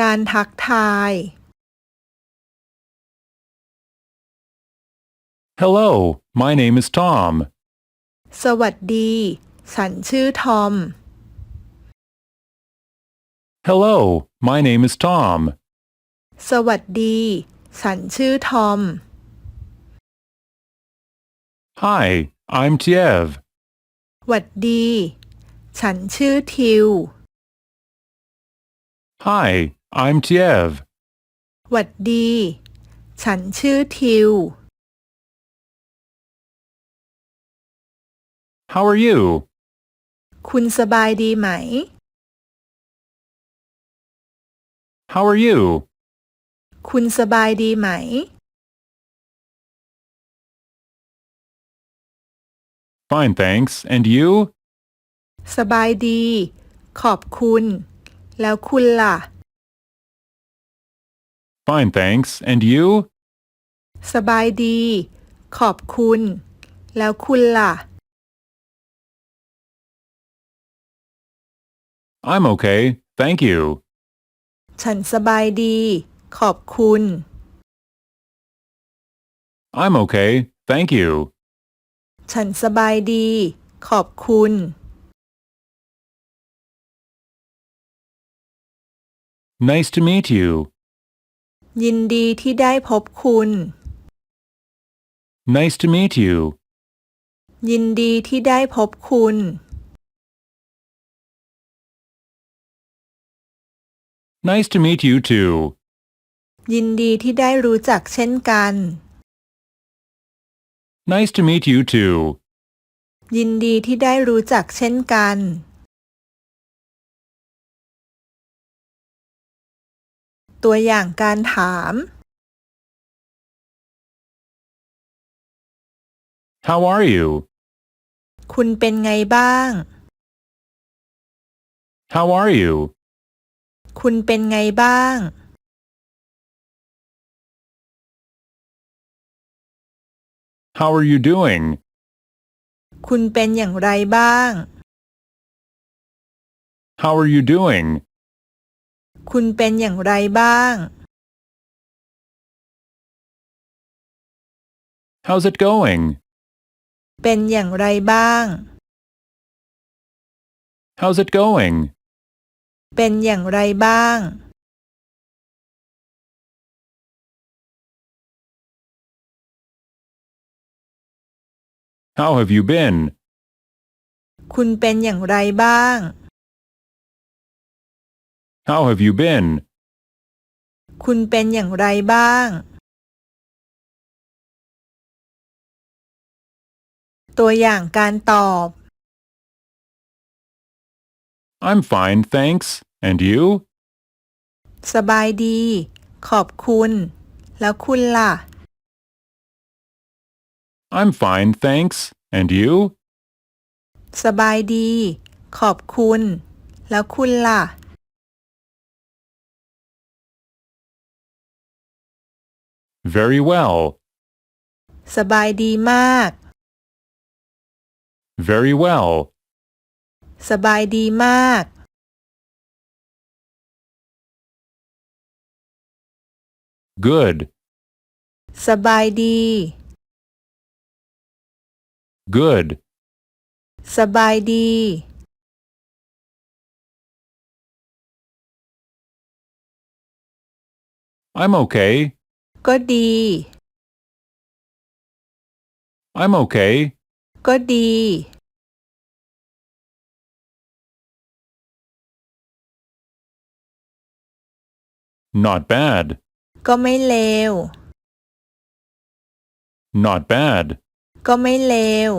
การทักทาย Hello, my name is Tom. สวัสดี ฉันชื่อทอม Hello, my name is Tom. สวัสดี ฉันชื่อทอม Hi, I'm Tiev. หวัดดี ฉันชื่อทิว Hi, I'm Tiev. หวัดดี ฉันชื่อทิว How are you? คุณสบายดีไหม How are you? คุณสบายดีไหม Fine, thanks. And you? สบายดี ขอบคุณ แล้วคุณล่ะ Fine, thanks. And you? สบายดี ขอบคุณ แล้วคุณล่ะ I'm okay. Thank you. ฉันสบายดี ขอบคุณ I'm okay. Thank you. ฉันสบายดี ขอบคุณ Nice to meet you. ยินดีที่ได้พบคุณ Nice to meet you. ยินดีที่ได้พบคุณ Nice to meet you too. ยินดีที่ได้รู้จักเช่นกัน Nice to meet you too. ยินดีที่ได้รู้จักเช่นกัน ตัวอย่างการถาม How are you? คุณเป็นไงบ้าง How are you? คุณเป็นไงบ้าง How are you doing? คุณเป็นอย่างไรบ้าง How are you doing? คุณเป็นอย่างไรบ้าง How's it going? เป็นอย่างไรบ้าง How's it going? เป็นอย่างไรบ้าง How have you been? คุณเป็นอย่างไรบ้าง How have you been? คุณเป็นอย่างไรบ้าง ตัวอย่างการตอบ I'm fine, thanks. And you? สบายดี ขอบคุณ แล้วคุณล่ะ I'm fine, thanks. And you? สบายดี ขอบคุณ แล้วคุณล่ะ Very well. สบายดีมาก Very well. สบายดีมาก Good. สบายดี Good. สบายดี I'm okay. ก็ดี I'm okay. ก็ดี Not bad. ก็ไม่เลว Not bad. ก็ไม่เลว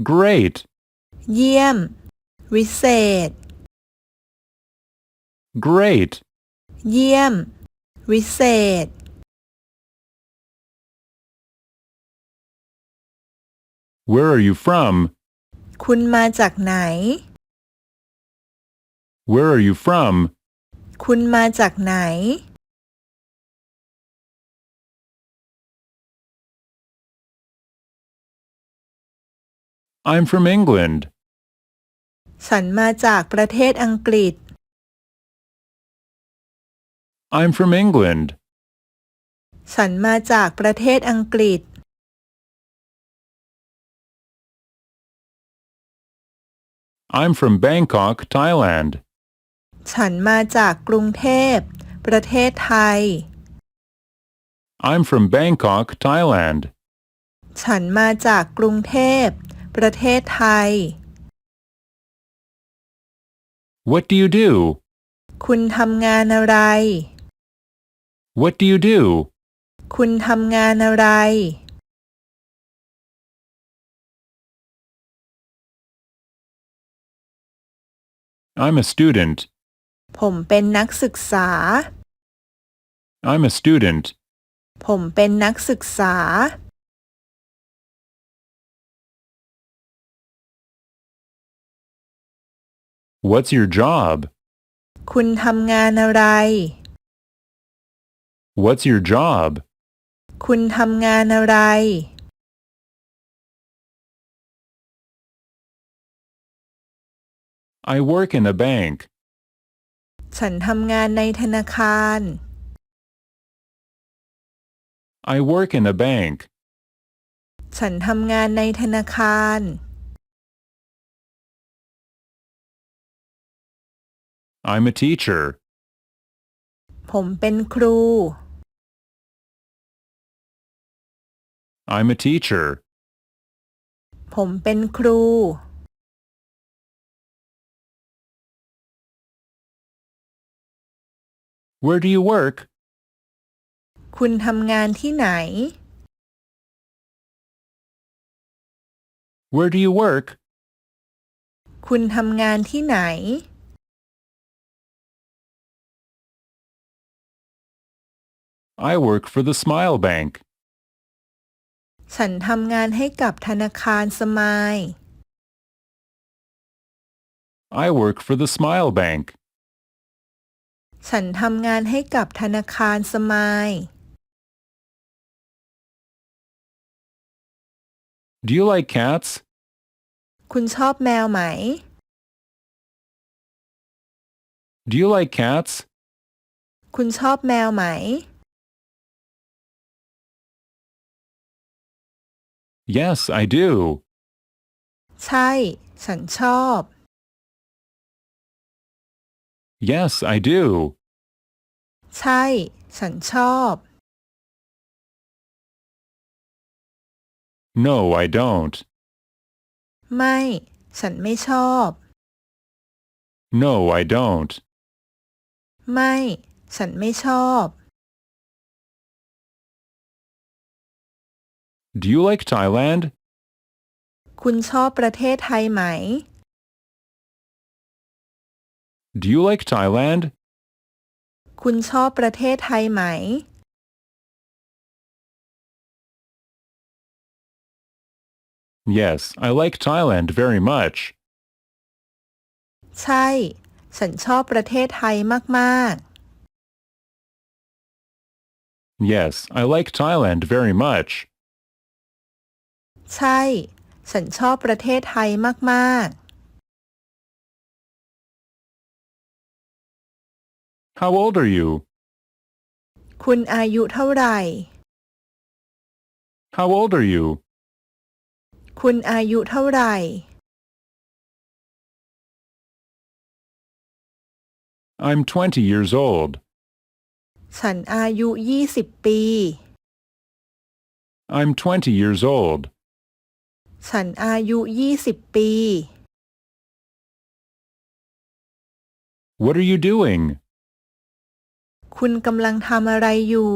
Great. เยี่ยม วิเศษ Great. เยี่ยม วิเศษ Where are you from? คุณมาจากไหน Where are you from? คุณมาจากไหน I'm from England. ฉันมาจากประเทศอังกฤษ I'm from England. ฉันมาจากประเทศอังกฤษ I'm from Bangkok, Thailand. ฉันมาจากกรุงเทพ ประเทศไทย I'm from Bangkok, Thailand. ฉันมาจากกรุงเทพ ประเทศไทย What do you do? คุณทำงานอะไร What do you do? คุณทำงานอะไร I'm a student. ผมเป็นนักศึกษา I'm a student. ผมเป็นนักศึกษา What's your job? คุณทำงานอะไร What's your job? คุณทำงานอะไร I work in a bank. ฉันทำงานในธนาคาร I work in a bank. ฉันทำงานในธนาคาร I'm a teacher. ผมเป็นครู I'm a teacher. ผมเป็นครู Where do you work? คุณทำงานที่ไหน Where do you work? คุณทำงานที่ไหน I work for the Smile Bank. ฉันทำงานให้กับธนาคารสมาย I work for the Smile Bank. ฉันทำงานให้กับธนาคารสมาย Do you like cats? คุณชอบแมวไหม Do you like cats? คุณชอบแมวไหม Yes, I do. ใช่ ฉันชอบ Yes, I do. ใช่ ฉันชอบ No, I don't. ไม่ ฉันไม่ชอบ No, I don't. ไม่ ฉันไม่ชอบ Do you like Thailand? คุณชอบประเทศไทยไหม Do you like Thailand? คุณชอบประเทศไทยไหม Yes, I like Thailand very much. ใช่ ฉันชอบประเทศไทยมาก Yes, I like Thailand very much. ๆใช่ ฉันชอบประเทศไทยมาก How old are you? ๆคุณอายุเท่าไหร่ How old are you? คุณอายุเท่าไหร่ I'm 20 years old. ฉันอายุยี่สิบปี I'm 20 years old. ฉันอายุยี่สิบปี What are you doing? คุณกำลังทำอะไรอยู่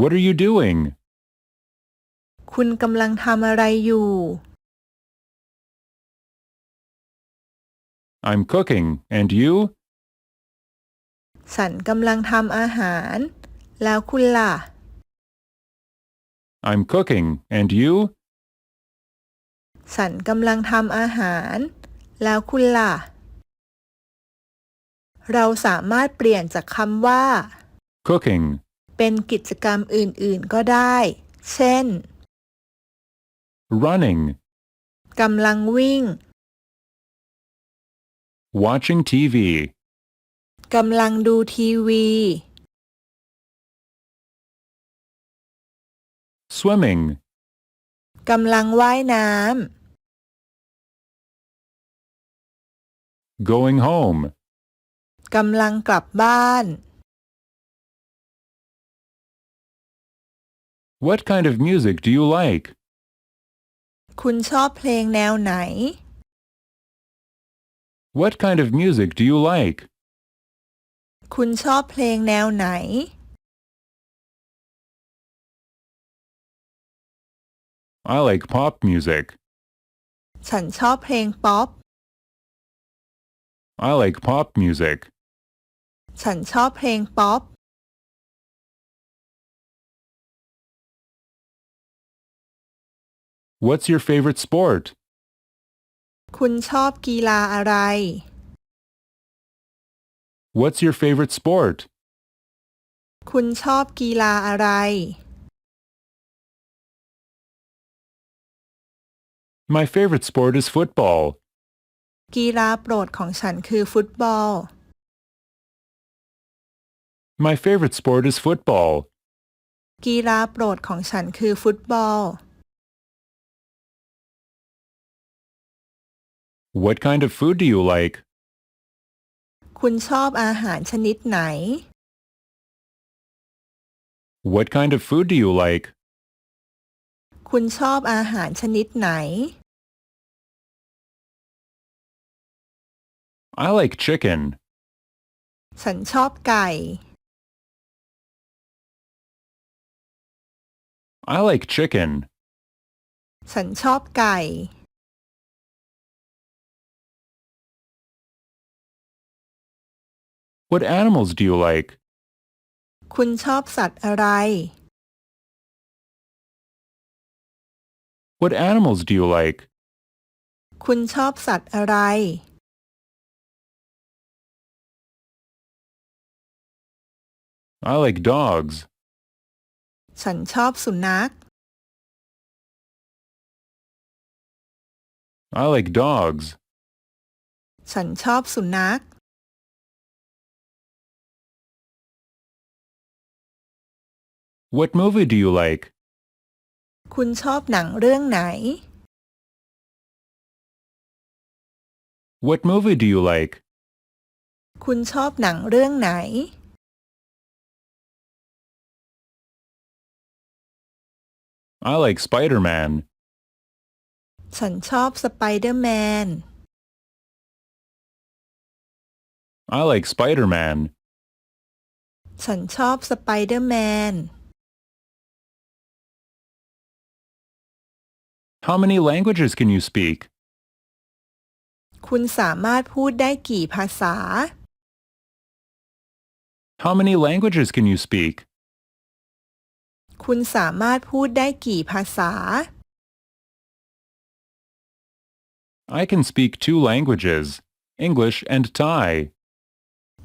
What are you doing? คุณกำลังทำอะไรอยู่ I'm cooking. And you? ฉันกำลังทำอาหาร แล้วคุณล่ะ I'm cooking. And you? ฉันกำลังทำอาหาร แล้วคุณล่ะ เราสามารถเปลี่ยนจากคำว่า Cooking. เป็นกิจกรรมอื่นๆก็ได้ เช่น running, กำลังวิ่ง watching TV, กำลังดูทีวี swimming, กำลังว่ายน้ going home, ำ กำลังกลับบ้าน What kind of music do you like? คุณชอบเพลงแนวไหน What kind of music do you like? คุณชอบเพลงแนวไหน I like pop music. ฉันชอบเพลงป๊อป I like pop music. ฉันชอบเพลงป๊อป What's your favorite sport? คุณชอบกีฬาอะไร What's your favorite sport? คุณชอบกีฬาอะไร My favorite sport is football. กีฬาโปรดของฉันคือฟุตบอล My favorite sport is football. กีฬาโปรดของฉันคือฟุตบอล What kind of food do you like? คุณชอบอาหารชนิดไหน What kind of food do you like? คุณชอบอาหารชนิดไหน I like chicken. ฉันชอบไก่ I like chicken. ฉันชอบไก่ What animals do you like? คุณชอบสัตว์อะไร What animals do you like? คุณชอบสัตว์อะไร I like dogs. ฉันชอบสุนัข I like dogs. ฉันชอบสุนัข What movie do you like? คุณชอบหนังเรื่องไหน What movie do you like? คุณชอบหนังเรื่องไหน I like Spider-Man. ฉันชอบสไปเดอร์แมน I like Spider-Man. ฉันชอบสไปเดอร์แมน How many languages can you speak? คุณสามารถพูดได้กี่ภาษา How many languages can you speak? คุณสามารถพูดได้กี่ภาษา I can speak two languages, English and Thai.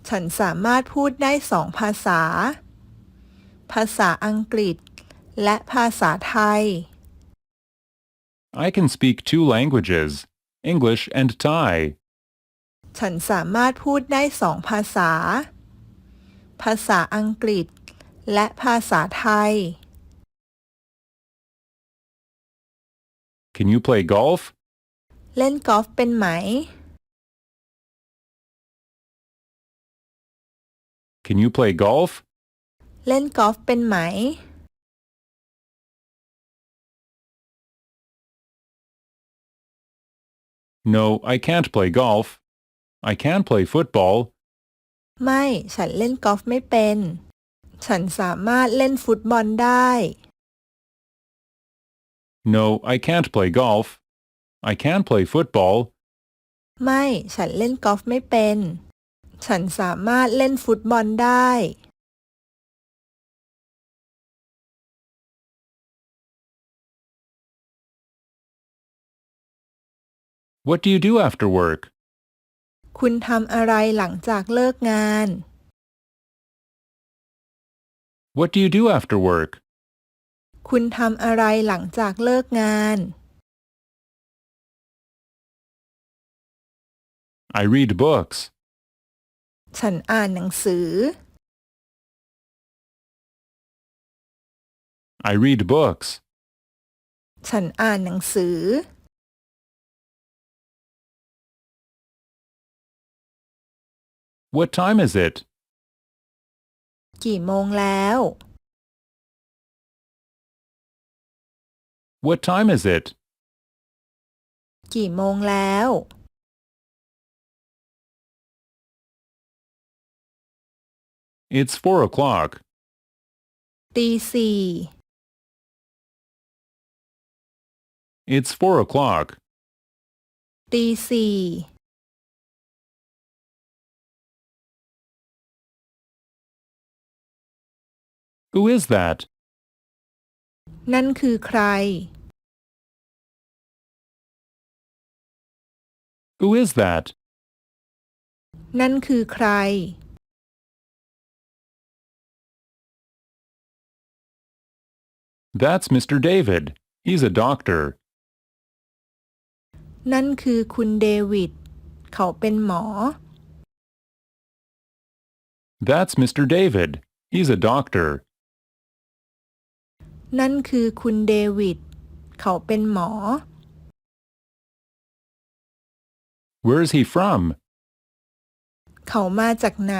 ฉันสามารถพูดได้สองภาษา ภาษาอังกฤษ และภาษาไทย I can speak two languages, English and Thai. ฉันสามารถพูดได้สองภาษา ภาษาอังกฤษ และภาษาไทย Can you play golf? เล่นกอล์ฟเป็นไหม Can you play golf? เล่นกอล์ฟเป็นไหม No, I can't play golf. I can play football. ไม่ ฉันเล่นกอล์ฟไม่เป็น ฉันสามารถเล่นฟุตบอลได้ No, I can't play golf. I can play football. ไม่ ฉันเล่นกอล์ฟไม่เป็น ฉันสามารถเล่นฟุตบอลได้ What do you do after work? คุณทำอะไรหลังจากเลิกงาน What do you do after work? คุณทำอะไรหลังจากเลิกงาน I read books. ฉันอ่านหนังสือ I read books. ฉันอ่านหนังสือ What time is it? กี่โมงแล้ว What time is it? กี่โมงแล้ว It's four o'clock. ตีสี่ It's four o'clock. ตีสี่ Who is that? นั่นคือใคร Who is that? นั่นคือใคร That's Mr. David. He's a doctor. นั่นคือคุณเดวิด เขาเป็นหมอ That's Mr. David. He's a doctor. นั่นคือคุณเดวิด เขาเป็นหมอ Where is he from? เขามาจากไหน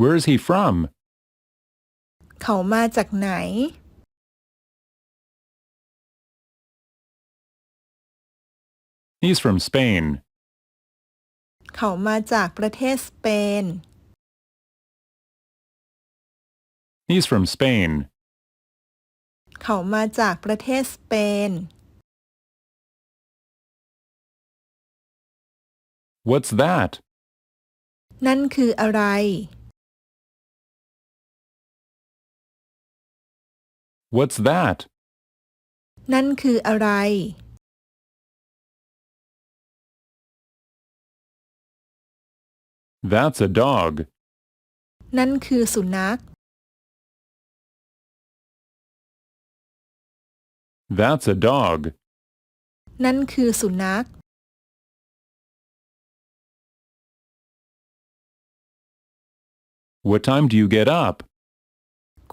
Where is he from? เขามาจากไหน He's from Spain. เขามาจากประเทศสเปน He's from Spain. เขามาจากประเทศสเปน What's that? นั่นคืออะไร What's that? นั่นคืออะไร That's a dog. นั่นคือสุนัข That's a dog. นั่นคือสุนัข What time do you get up?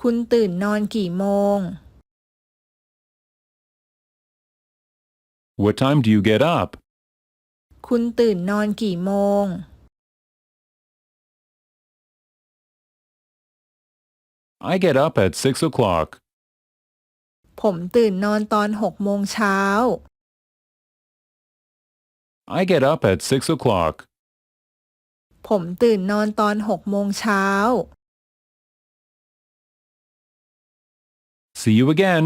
คุณตื่นนอนกี่โมง What time do you get up? คุณตื่นนอนกี่โมง I get up at six o'clock. ผมตื่นนอนตอนหกโมงเช้า I get up at six o'clock. ผมตื่นนอนตอนหกโมงเช้า See you again.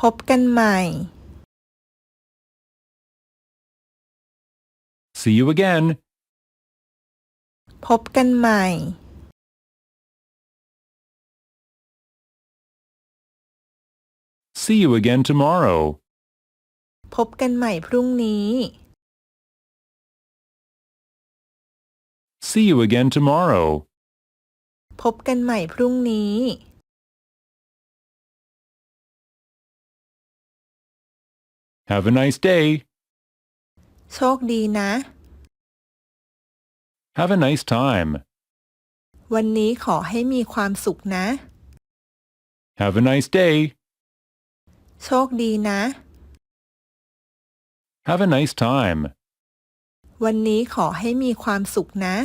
พบกันใหม่ See you again. พบกันใหม่ See you again tomorrow. พบกันใหม่พรุ่งนี้ See you again tomorrow. พบกันใหม่พรุ่งนี้ Have a nice day. โชคดีนะ Have a nice time. วันนี้ขอให้มีความสุขนะ Have a nice day. โชคดีนะ Have a nice time. วันนี้ขอให้มีความสุขนะ